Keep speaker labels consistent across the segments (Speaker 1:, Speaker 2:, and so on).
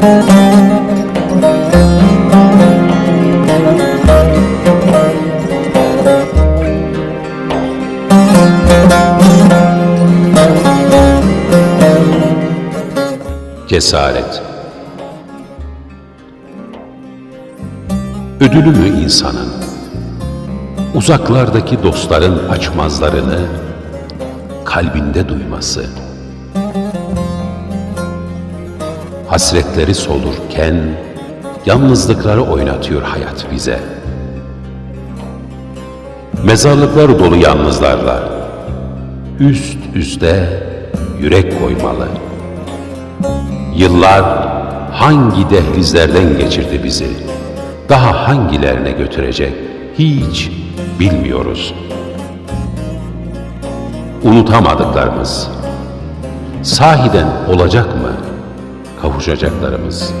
Speaker 1: Cesaret Ödülü mü insanın? Uzaklardaki dostların açmazlarını kalbinde duyması. Hasretleri solurken yalnızlıkları oynatıyor hayat bize. Mezarlıklar dolu yalnızlarla üst üste yürek koymalı. Yıllar hangi dehlizlerden geçirdi bizi? Daha hangilerine götürecek hiç bilmiyoruz. Unutamadıklarımız, sahiden olacak mı kavuşacaklarımız?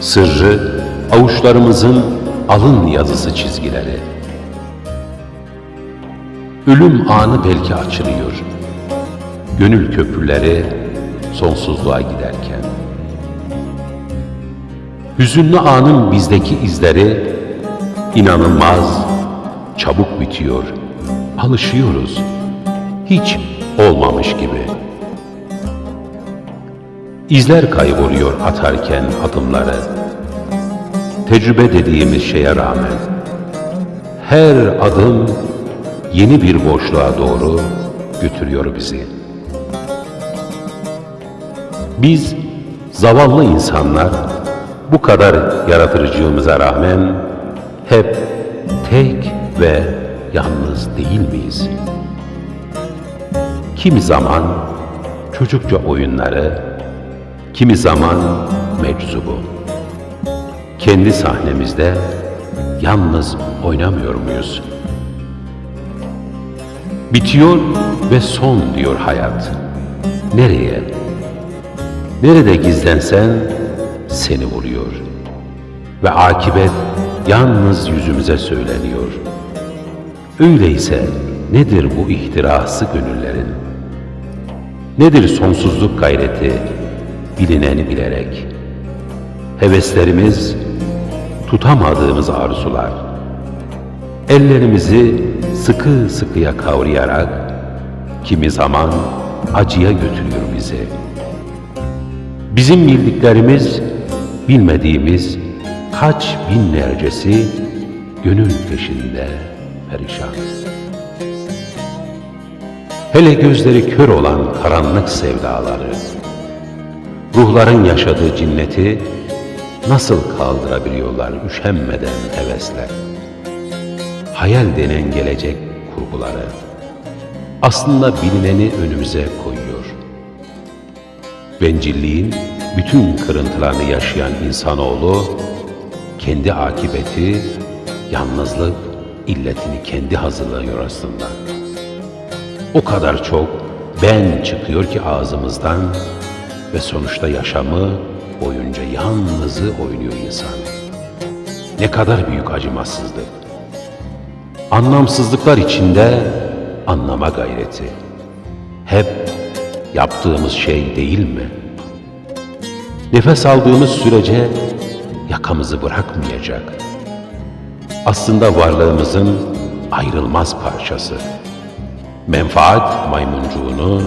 Speaker 1: Sırrı avuçlarımızın alın yazısı çizgileri. Ölüm anı belki açılıyor. Gönül köprüleri sonsuzluğa giderken. Hüzünlü anın bizdeki izleri inanılmaz çabuk bitiyor. Alışıyoruz. Hiç olmamış gibi. İzler kayboluyor atarken adımları. Tecrübe dediğimiz şeye rağmen her adım yeni bir boşluğa doğru götürüyor bizi. Biz zavallı insanlar bu kadar yaratıcılığımıza rağmen hep tek ve yalnız değil miyiz? Kimi zaman çocukça oyunları, kimi zaman meczubu. Kendi sahnemizde yalnız oynamıyor muyuz? Bitiyor ve son diyor hayat. Nereye? Nerede gizlensen seni vuruyor. Ve akibet yalnız yüzümüze söyleniyor. Öyleyse nedir bu ihtirası gönüllerin? Nedir sonsuzluk gayreti bilineni bilerek? Heveslerimiz tutamadığımız arzular. Ellerimizi sıkı sıkıya kavrayarak kimi zaman acıya götürüyor bizi. Bizim bildiklerimiz, bilmediğimiz kaç binlercesi gönül peşinde perişan. Hele gözleri kör olan karanlık sevdaları, ruhların yaşadığı cinneti nasıl kaldırabiliyorlar üşenmeden hevesler? Hayal denen gelecek kurguları aslında bilineni önümüze koyuyor bencilliğin bütün kırıntılarını yaşayan insanoğlu, kendi akibeti, yalnızlık, illetini kendi hazırlıyor aslında. O kadar çok ben çıkıyor ki ağzımızdan ve sonuçta yaşamı boyunca yalnızı oynuyor insan. Ne kadar büyük acımasızlık. Anlamsızlıklar içinde anlama gayreti. Hep yaptığımız şey değil mi? Nefes aldığımız sürece yakamızı bırakmayacak. Aslında varlığımızın ayrılmaz parçası. Menfaat maymuncuğunu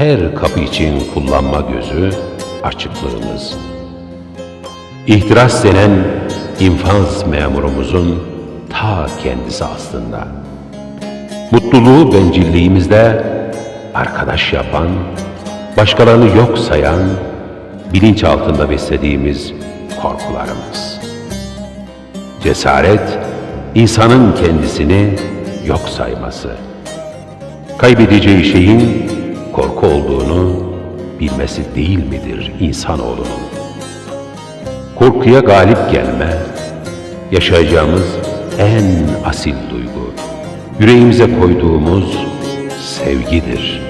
Speaker 1: her kapı için kullanma gözü açıklığımız. İhtiras denen infaz memurumuzun ta kendisi aslında. Mutluluğu bencilliğimizde arkadaş yapan, başkalarını yok sayan, bilinç altında beslediğimiz korkularımız. Cesaret, insanın kendisini yok sayması. Kaybedeceği şeyin korku olduğunu bilmesi değil midir insanoğlunun? Korkuya galip gelme, yaşayacağımız en asil duygu, yüreğimize koyduğumuz sevgidir.